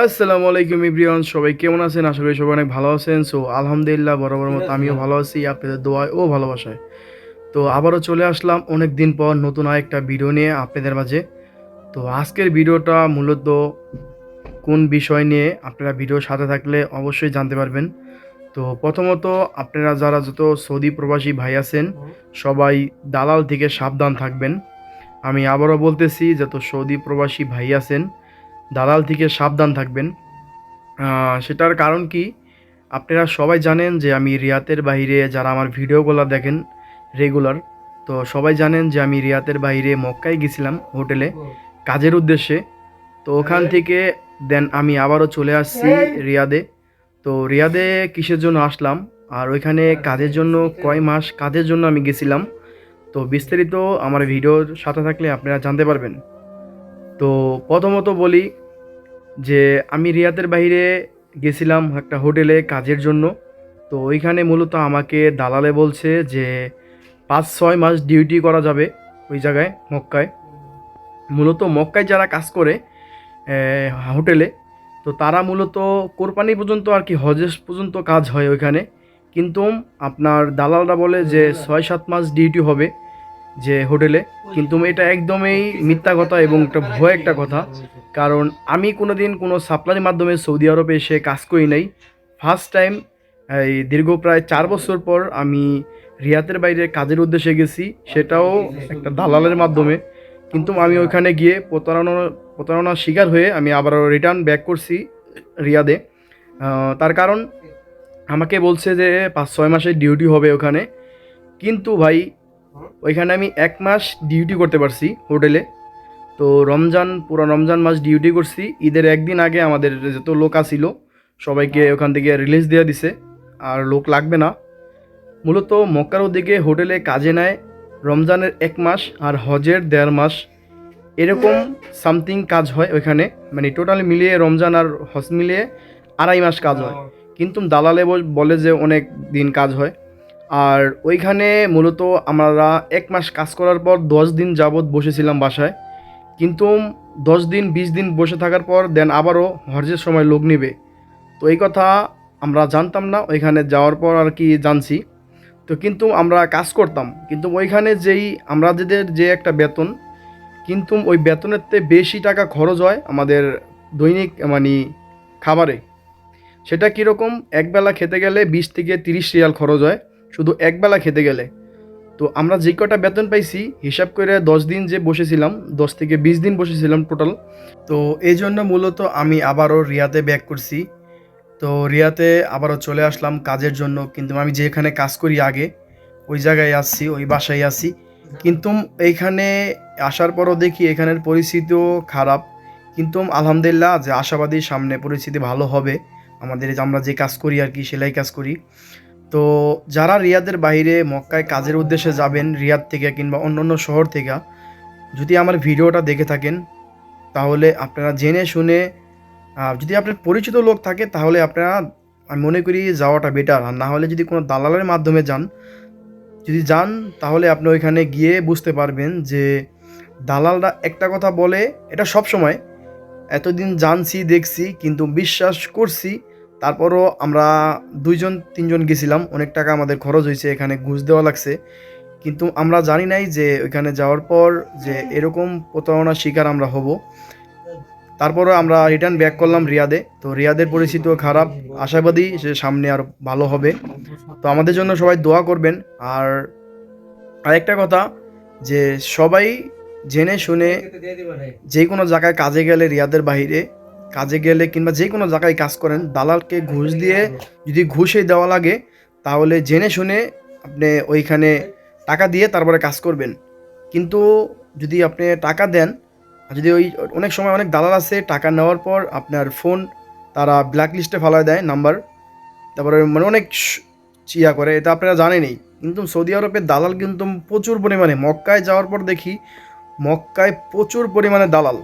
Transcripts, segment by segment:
আসসালামু আলাইকুম ইব্রিয়ান সবাই কেমন আছেন? আশা করি সবাই অনেক ভালো আছেন। সো আলহামদুলিল্লাহ বরাবর মতো আমিও ভালো আছি আপনাদের দোয়ায় ও ভালোবাসায়। তো আবারও চলে আসলাম অনেক দিন পর নতুন আরেকটা ভিডিও নিয়ে আপনাদের মাঝে। তো আজকের ভিডিওটা মূলত কোন বিষয় নিয়ে আপনারা ভিডিও সাথে থাকলে অবশ্যই জানতে পারবেন। তো প্রথমত আপনারা যারা যত সৌদি প্রবাসী ভাই আছেন সবাই দালাল থেকে সাবধান থাকবেন। আমি আবারও বলতেছি যত সৌদি প্রবাসী ভাই আছেন দালাল থেকে সাবধান থাকবেন। সেটার কারণ কি? আপনারা সবাই জানেন যে আমি রিয়াতের বাইরে যারা আমার ভিডিওগুলো দেখেন রেগুলার, তো সবাই জানেন যে আমি রিয়াতের বাইরে মক্কায় গেছিলাম হোটেলে কাজের উদ্দেশ্যে। তো ওখান থেকে দেন আমি আবারও চলে আসছি রিয়াদে। তো রিয়াদে কিসের জন্য আসলাম? আর ওইখানে কাজের জন্য কয় মাস কাজের জন্য আমি গেছিলাম। তো বিস্তারিত আমার ভিডিওর সাথে থাকলে আপনারা জানতে পারবেন। তো প্রথমত বলি যে আমি রিয়াদের বাইরে গেছিলাম একটা হোটেলে কাজের জন্য। তো ওইখানে মূলত আমাকে দালালে বলছে যে পাঁচ, ছয় মাস ডিউটি করা যাবে ওই জায়গায়, মক্কায়। মূলত মক্কায় যারা কাজ করে হোটেলে, তো তারা মূলত কোরবানি পর্যন্ত আর কি হজেস পর্যন্ত কাজ হয় ওইখানে। কিন্তু আপনার দালালরা বলে যে ছয়, সাত মাস ডিউটি হবে। যে হোটেলে। কিন্তু এটা একদমই মিথ্যা কথা এবং একটা ভয় একটা কথা। কারণ আমি কোনো দিন কোনো সাপ্লাইয়ের মাধ্যমে সৌদি আরবে এসে কাজ করি নাই। ফার্স্ট টাইম এই দীর্ঘ প্রায় চার বছর পর আমি রিয়াতের বাইরে কাজের উদ্দেশ্যে গেছি। সেটাও একটা দালালের মাধ্যমে। কিন্তু আমি ওইখানে গিয়ে প্রতারণা প্রতারণার শিকার হয়ে আমি আবারও রিটার্ন ব্যাক করছি রিয়াদে। তার কারণ আমাকে বলছে যে পাঁচ ছয় মাসের ডিউটি হবে ওখানে। কিন্তু ভাই ওইখানে আমি এক মাস ডিউটি করতে পারছি হোটেলে। তো রমজান পুরো রমজান মাস ডিউটি করছি। ঈদের একদিন আগে আমাদের যত লোক আসিল সবাইকে ওখান থেকে রিলিজ দিয়ে দিছে। আর লোক লাগবে না। মূলত মক্কার ওদিকে হোটেলে কাজে নেয় রমজানের এক মাস আর হজের দেড় মাস। এরকম সামথিং কাজ হয় ওইখানে। মানে টোটালি মিলিয়ে রমজান আর হজ মিলিয়ে আড়াই মাস কাজ হয়। কিন্তু দালালে বল- বলে যে অনেক দিন কাজ হয়। আর ওইখানে মূলত আমরা এক মাস কাজ করার পর দশ দিন যাবৎ বসেছিলাম বাসায়। কিন্তু দশ দিন, বিশ দিন বসে থাকার পর দেন আবারও হর্জের সময় লোক নেবে। তো এই কথা আমরা জানতাম না, ওইখানে যাওয়ার পর আর কি জানছি। তো কিন্তু আমরা কাজ করতাম। কিন্তু ওইখানে যেই আমরা যেদের যে একটা বেতন, কিন্তু ওই বেতনের থেকে বেশি টাকা খরচ হয় আমাদের দৈনিক মানে খাবারে। সেটা কীরকম? একবেলা খেতে গেলে বিশ থেকে তিরিশ রিয়াল খরচ হয়। শুধু একবেলা খেতে গেলে। তো আমরা যে কটা বেতন পাইছি, হিসাব করে দশ দিন যে বসেছিলাম, দশ থেকে বিশ দিন বসেছিলাম টোটাল তো এই জন্য মূলত আমি আবারও রিয়াতে ব্যাক করছি। তো রিয়াতে আবারও চলে আসলাম কাজের জন্য, কিন্তু আমি যেখানে কাজ করি আগে, ওই জায়গায় আসছি, ওই বাসায় আসি কিন্তু এইখানে আসার পরও দেখি এখানের পরিস্থিতিও খারাপ। কিন্তু আলহামদুলিল্লাহ যে আশাবাদী সামনে পরিস্থিতি ভালো হবে। আমাদের আমরা যে কাজ করি আর কি, সেলাই কাজ করি। তো যারা রিয়াদের বাইরে মক্কায় কাজের উদ্দেশ্যে যাবেন, রিয়াদ থেকে কিংবা অন্য অন্য শহর থেকে, যদি আমার ভিডিওটা দেখে থাকেন, তাহলে আপনারা জেনে শুনে যদি আপনার পরিচিত লোক থাকে, তাহলে আপনারা, আমি মনে করি যাওয়াটা বেটার আর না হলে যদি কোনো দালালের মাধ্যমে যান, যদি যান, তাহলে আপনি ওইখানে গিয়ে বুঝতে পারবেন যে দালালরা একটা কথা বলে, এটা সব সময় এতদিন জানছি, দেখছি, কিন্তু বিশ্বাস করছি তারপরও আমরা দুইজন তিনজন গেছিলাম। অনেক টাকা আমাদের খরচ হয়েছে এখানে ঘুষ দেওয়া লাগছে। কিন্তু আমরা জানি নাই যে ওইখানে যাওয়ার পর যে এরকম প্রতারণার শিকার আমরা হব। তারপরে আমরা রিটার্ন ব্যাক করলাম রিয়াদে। তো রিয়াদের পরিস্থিতিও খারাপ। আশাবাদী সে সামনে আর ভালো হবে। তো আমাদের জন্য সবাই দোয়া করবেন। আর আরেকটা কথা যে সবাই জেনে শুনে যে কোনো জায়গায় কাজে গেলে রিয়াদের বাইরে কাজে গেলে কিংবা যে কোনো জায়গায় কাজ করেন, দালালকে ঘুষ দিয়ে যদি ঘুষে দেওয়া লাগে, তাহলে জেনে শুনে আপনি ওইখানে টাকা দিয়ে তারপরে কাজ করবেন। কিন্তু যদি আপনি টাকা দেন যদি ওই অনেক সময় অনেক দালাল আছে, টাকা নেওয়ার পর আপনার ফোন তারা ব্ল্যাক লিস্টে ফেলায় দেয়, নাম্বার। তারপরে মানে অনেক চিয়া করে, এটা আপনারা জানেনই। কিন্তু সৌদি আরবের দালাল কিন্তু প্রচুর পরিমাণে, মক্কায় যাওয়ার পর দেখি, মক্কায় প্রচুর পরিমাণে দালাল।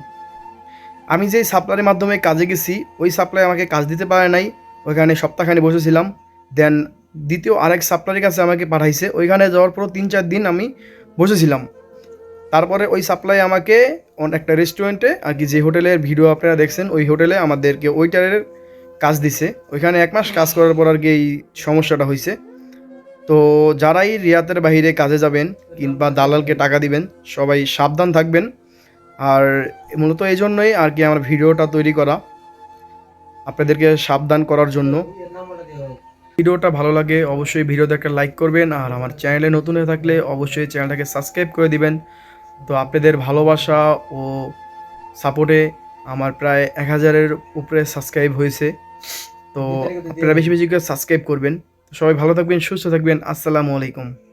আমি যেই সাপ্লাইয়ের মাধ্যমে কাজে গেছি, ওই সাপ্লাই আমাকে কাজ দিতে পারে নাই, ওইখানে সপ্তাহখানে বসেছিলাম। দেন দ্বিতীয় আরেক সাপ্লাইয়ের কাছে আমাকে পাঠাইছে, ওইখানে যাওয়ার পর তিন চার দিন আমি বসেছিলাম। তারপরে ওই সাপ্লাই আমাকে একটা রেস্টুরেন্টে আর কি যে হোটেলের ভিডিও আপনারা দেখছেন, ওই হোটেলে আমাদেরকে ওইটারের কাজ দিছে। ওইখানে এক মাস কাজ করার পর আর কি এই সমস্যাটা হয়েছে তো যারাই রিয়াতের বাইরে কাজে যাবেন কিংবা দালালকে টাকা দিবেন, সবাই সাবধান থাকবেন। আর মূলত এই জন্যই আর কি আমার ভিডিওটা তৈরি করা আপনাদেরকে সাবধান করার জন্য। ভিডিওটা ভালো লাগে অবশ্যই ভিডিওতে একটা লাইক করবেন আর আমার চ্যানেলে নতুন হয়ে থাকলে অবশ্যই চ্যানেলটাকে সাবস্ক্রাইব করে দিবেন। তো আপনাদের ভালোবাসা ও সাপোর্টে আমার প্রায় এক হাজারের উপরে সাবস্ক্রাইব হয়েছে। তো আপনারা বেশি বেশি করে সাবস্ক্রাইব করবেন। সবাই ভালো থাকবেন, সুস্থ থাকবেন। আসসালামু আলাইকুম।